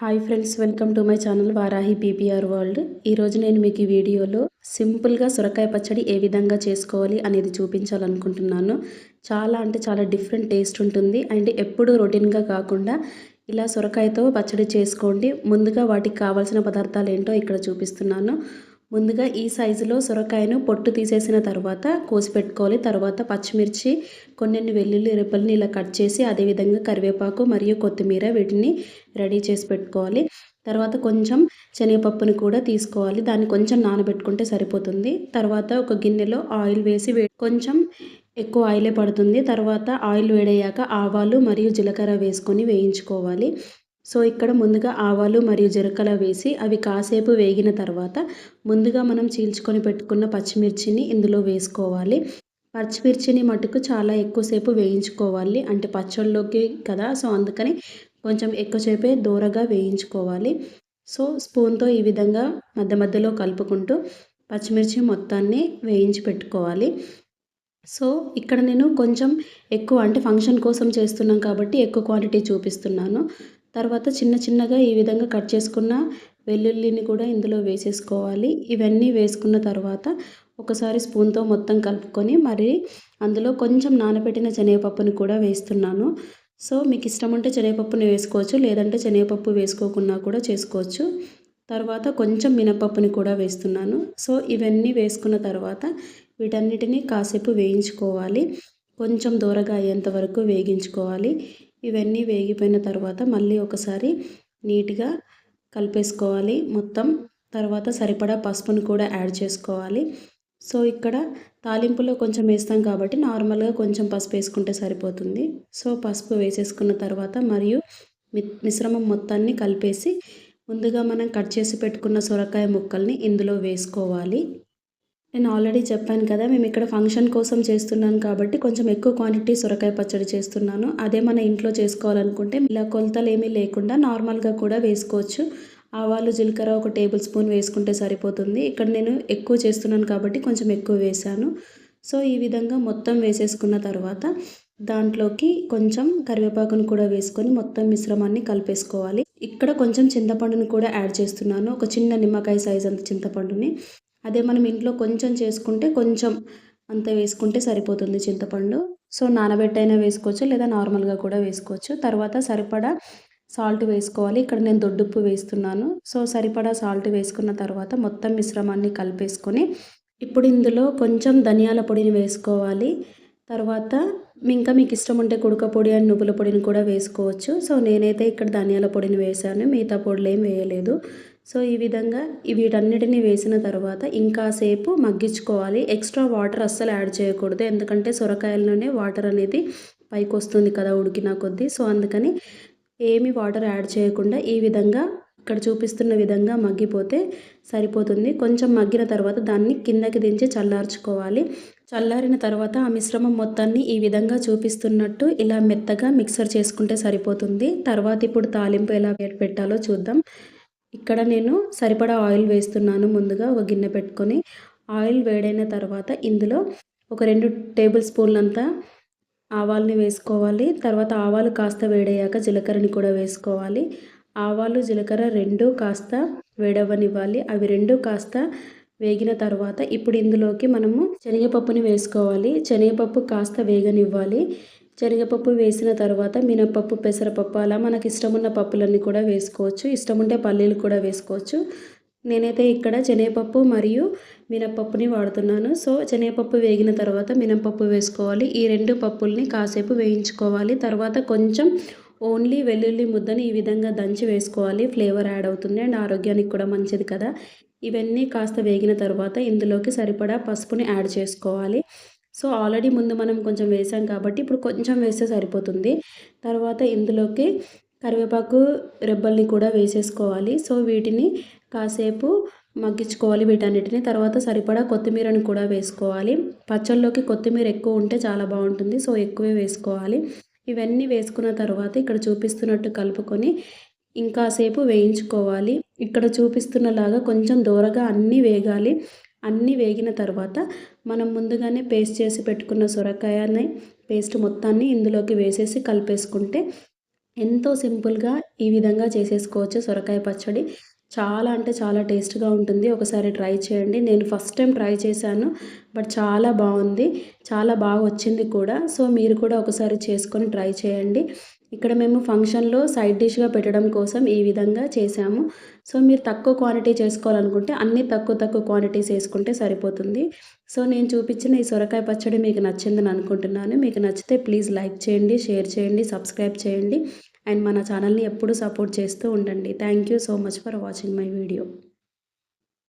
Hi friends welcome to my channel Varahi PPR world. ఈరోజు నేను మీకు ఈ వీడియోలో సింపుల్గా సొరకాయ పచ్చడి ఏ విధంగా చేసుకోవాలి అనేది చూపించాలనుకుంటున్నాను. చాలా అంటే చాలా డిఫరెంట్ టేస్ట్ ఉంటుంది. అండ్ ఎప్పుడూ రొటీన్గా కాకుండా ఇలా సొరకాయతో పచ్చడి చేసుకోండి. ముందుగా వాటికి కావాల్సిన పదార్థాలు ఏంటో ఇక్కడ చూపిస్తున్నాను. ముందుగా ఈ సైజులో సొరకాయను పొట్టు తీసేసిన తర్వాత కోసి పెట్టుకోవాలి. తర్వాత పచ్చిమిర్చి కొన్ని వెల్లుల్లి రెప్పల్ని ఇలా కట్ చేసి అదేవిధంగా కరివేపాకు మరియు కొత్తిమీర వీటిని రెడీ చేసి పెట్టుకోవాలి. తర్వాత కొంచెం శనగపప్పుని కూడా తీసుకోవాలి. దాన్ని కొంచెం నానబెట్టుకుంటే సరిపోతుంది. తర్వాత ఒక గిన్నెలో ఆయిల్ వేసి కొంచెం ఎక్కువ ఆయిలే పడుతుంది. తర్వాత ఆయిల్ వేడయ్యాక ఆవాలు మరియు జీలకర్ర వేసుకొని వేయించుకోవాలి. సో ఇక్కడ ముందుగా ఆవాలు మరియు జీలకర్ర వేసి అవి కాసేపు వేగిన తర్వాత ముందుగా మనం చీల్చుకొని పెట్టుకున్న పచ్చిమిర్చిని ఇందులో వేసుకోవాలి. పచ్చిమిర్చిని మటుకు చాలా ఎక్కువసేపు వేయించుకోవాలి. అంటే పచ్చళ్ళలోకి కదా సో అందుకని కొంచెం ఎక్కువసేపే దూరగా వేయించుకోవాలి. సో స్పూన్తో ఈ విధంగా మధ్య మధ్యలో కలుపుకుంటూ పచ్చిమిర్చి మొత్తాన్ని వేయించి పెట్టుకోవాలి. సో ఇక్కడ నేను కొంచెం ఎక్కువ అంటే ఫంక్షన్ కోసం చేస్తున్నాం కాబట్టి ఎక్కువ క్వాంటిటీ చూపిస్తున్నాను. తర్వాత చిన్న చిన్నగా ఈ విధంగా కట్ చేసుకున్న వెల్లుల్లిని కూడా ఇందులో వేసేసుకోవాలి. ఇవన్నీ వేసుకున్న తర్వాత ఒకసారి స్పూన్తో మొత్తం కలుపుకొని మరి అందులో కొంచెం నానబెట్టిన శనగపప్పుని కూడా వేస్తున్నాను. సో మీకు ఇష్టం ఉంటే శనగపప్పుని వేసుకోవచ్చు లేదంటే శనగపప్పు వేసుకోకుండా కూడా చేసుకోవచ్చు. తర్వాత కొంచెం మినపప్పుని కూడా వేస్తున్నాను. సో ఇవన్నీ వేసుకున్న తర్వాత వీటన్నిటిని కాసేపు వేయించుకోవాలి. కొంచెం దూరగా అయ్యేంత వరకు వేగించుకోవాలి. ఇవన్నీ వేగిపోయిన తర్వాత మళ్ళీ ఒకసారి నీట్గా కలిపేసుకోవాలి. మొత్తం తర్వాత సరిపడా పసుపును కూడా యాడ్ చేసుకోవాలి. సో ఇక్కడ తాలింపులో కొంచెం వేస్తాం కాబట్టి నార్మల్గా కొంచెం పసుపు వేసుకుంటే సరిపోతుంది. సో పసుపు వేసేసుకున్న తర్వాత మరియు మిశ్రమం మొత్తాన్ని కలిపేసి ముందుగా మనం కట్ చేసి పెట్టుకున్న సొరకాయ ముక్కల్ని ఇందులో వేసుకోవాలి. నేను ఆల్రెడీ చెప్పాను కదా మేము ఇక్కడ ఫంక్షన్ కోసం చేస్తున్నాను కాబట్టి కొంచెం ఎక్కువ క్వాంటిటీ సొరకాయ పచ్చడి చేస్తున్నాను. అదే మన ఇంట్లో చేసుకోవాలనుకుంటే ఇలా కొలతలు ఏమీ లేకుండా నార్మల్గా కూడా వేసుకోవచ్చు. ఆవాలు జీలకర్ర ఒక టేబుల్ స్పూన్ వేసుకుంటే సరిపోతుంది. ఇక్కడ నేను ఎక్కువ చేస్తున్నాను కాబట్టి కొంచెం ఎక్కువ వేసాను సో ఈ విధంగా మొత్తం వేసేసుకున్న తర్వాత దాంట్లోకి కొంచెం కరివేపాకును కూడా వేసుకొని మొత్తం మిశ్రమాన్ని కలిపేసుకోవాలి. ఇక్కడ కొంచెం చింతపండుని కూడా యాడ్ చేస్తున్నాను. ఒక చిన్న నిమ్మకాయ సైజ్ అంత చింతపండుని. అదే మనం ఇంట్లో కొంచెం చేసుకుంటే కొంచెం అంత వేసుకుంటే సరిపోతుంది చింతపండు. సో నానబెట్టైనా వేసుకోవచ్చు లేదా నార్మల్గా కూడా వేసుకోవచ్చు. తర్వాత సరిపడా సాల్ట్ వేసుకోవాలి. ఇక్కడ నేను దొడ్డుప్పు వేస్తున్నాను. సో సరిపడా సాల్ట్ వేసుకున్న తర్వాత మొత్తం మిశ్రమాన్ని కలిపేసుకొని ఇప్పుడు ఇందులో కొంచెం ధనియాల పొడిని వేసుకోవాలి. తర్వాత ఇంకా మీకు ఇష్టం ఉంటే కుడక పొడి అండ్ నువ్వుల పొడిని కూడా వేసుకోవచ్చు. సో నేనైతే ఇక్కడ ధనియాల పొడిని వేసాను మిగతా పొడులు ఏం వేయలేదు. సో ఈ విధంగా వీటన్నిటిని వేసిన తర్వాత ఇంకాసేపు మగ్గించుకోవాలి. ఎక్స్ట్రా వాటర్ అస్సలు యాడ్ చేయకూడదు. ఎందుకంటే సొరకాయల్లోనే వాటర్ అనేది పైకి వస్తుంది కదా ఉడికిన కొద్దీ. సో అందుకని ఏమి వాటర్ యాడ్ చేయకుండా ఈ విధంగా ఇక్కడ చూపిస్తున్న విధంగా మగ్గిపోతే సరిపోతుంది. కొంచెం మగ్గిన తర్వాత దాన్ని కిందకి దించి చల్లార్చుకోవాలి. చల్లారిన తర్వాత ఆ మిశ్రమం మొత్తాన్ని ఈ విధంగా చూపిస్తున్నట్టు ఇలా మెత్తగా మిక్సర్ చేసుకుంటే సరిపోతుంది. తర్వాత ఇప్పుడు తాలింపు ఎలా పెట్టాలో చూద్దాం. ఇక్కడ నేను సరిపడా ఆయిల్ వేస్తున్నాను ముందుగా ఒక గిన్నె పెట్టుకొని. ఆయిల్ వేడైన తర్వాత ఇందులో ఒక రెండు టేబుల్ స్పూన్లంతా ఆవాల్ని వేసుకోవాలి. తర్వాత ఆవాలు కాస్త వేడయ్యాక జీలకర్రని కూడా వేసుకోవాలి. ఆవాలు జీలకర్ర రెండు కాస్త వేడవ్వనివ్వాలి. అవి రెండు కాస్త వేగిన తర్వాత ఇప్పుడు ఇందులోకి మనము శనగపప్పుని వేసుకోవాలి. శనగపప్పు కాస్త వేగనివ్వాలి. శనగపప్పు వేసిన తర్వాత మినపప్పు పెసరపప్పు అలా మనకి ఇష్టమున్న పప్పులన్నీ కూడా వేసుకోవచ్చు. ఇష్టముంటే పల్లీలు కూడా వేసుకోవచ్చు. నేనైతే ఇక్కడ శనగపప్పు మరియు మినపప్పుని వాడుతున్నాను. సో శనగపప్పు వేగిన తర్వాత మినపప్పు వేసుకోవాలి. ఈ రెండు పప్పుల్ని కాసేపు వేయించుకోవాలి. తర్వాత కొంచెం ఓన్లీ వెల్లుల్లి ముద్దని ఈ విధంగా దంచి వేసుకోవాలి. ఫ్లేవర్ యాడ్ అవుతుంది అండ్ ఆరోగ్యానికి కూడా మంచిది కదా. ఇవన్నీ కాస్త వేగిన తర్వాత ఇందులోకి సరిపడా పసుపుని యాడ్ చేసుకోవాలి. సో ఆల్రెడీ ముందు మనం కొంచెం వేసాం కాబట్టి ఇప్పుడు కొంచెం వేస్తే సరిపోతుంది. తర్వాత ఇందులోకి కరివేపాకు రెబ్బల్ని కూడా వేసేసుకోవాలి. సో వీటిని కాసేపు మగ్గించుకోవాలి వీటన్నిటిని. తర్వాత సరిపడా కొత్తిమీరని కూడా వేసుకోవాలి. పచ్చళ్ళలోకి కొత్తిమీర ఎక్కువ ఉంటే చాలా బాగుంటుంది. సో ఎక్కువే వేసుకోవాలి. ఇవన్నీ వేసుకున్న తర్వాత ఇక్కడ చూపిస్తున్నట్టు కలుపుకొని ఇంకాసేపు వేయించుకోవాలి. ఇక్కడ చూపిస్తున్నలాగా కొంచెం దూరగా అన్నీ వేగాలి. అన్నీ వేగిన తర్వాత మనం ముందుగానే పేస్ట్ చేసి పెట్టుకున్న సొరకాయని పేస్ట్ మొత్తాన్ని ఇందులోకి వేసేసి కలిపేసుకుంటే ఎంతో సింపుల్గా ఈ విధంగా చేసేసుకోవచ్చు సొరకాయ పచ్చడి. చాలా అంటే చాలా టేస్ట్గా ఉంటుంది. ఒకసారి ట్రై చేయండి. నేను ఫస్ట్ టైం ట్రై చేశాను బట్ చాలా బాగుంది. చాలా బాగా వచ్చింది కూడా. సో మీరు కూడా ఒకసారి చేసుకొని ట్రై చేయండి. ఇక్కడ మేము ఫంక్షన్లో సైడ్ డిష్గా పెట్టడం కోసం ఈ విధంగా చేసాము సో మీరు తక్కువ క్వాంటిటీ చేసుకోవాలనుకుంటే అన్ని తక్కువ తక్కువ క్వాంటిటీస్ వేసుకుంటే సరిపోతుంది. సో నేను చూపించిన ఈ సొరకాయ పచ్చడి మీకు నచ్చిందని అనుకుంటున్నాను. మీకు నచ్చితే ప్లీజ్ లైక్ చేయండి షేర్ చేయండి సబ్స్క్రైబ్ చేయండి. అండ్ మన ఛానల్ని ఎప్పుడూ సపోర్ట్ చేస్తూ ఉండండి. Thank you so much for watching my video.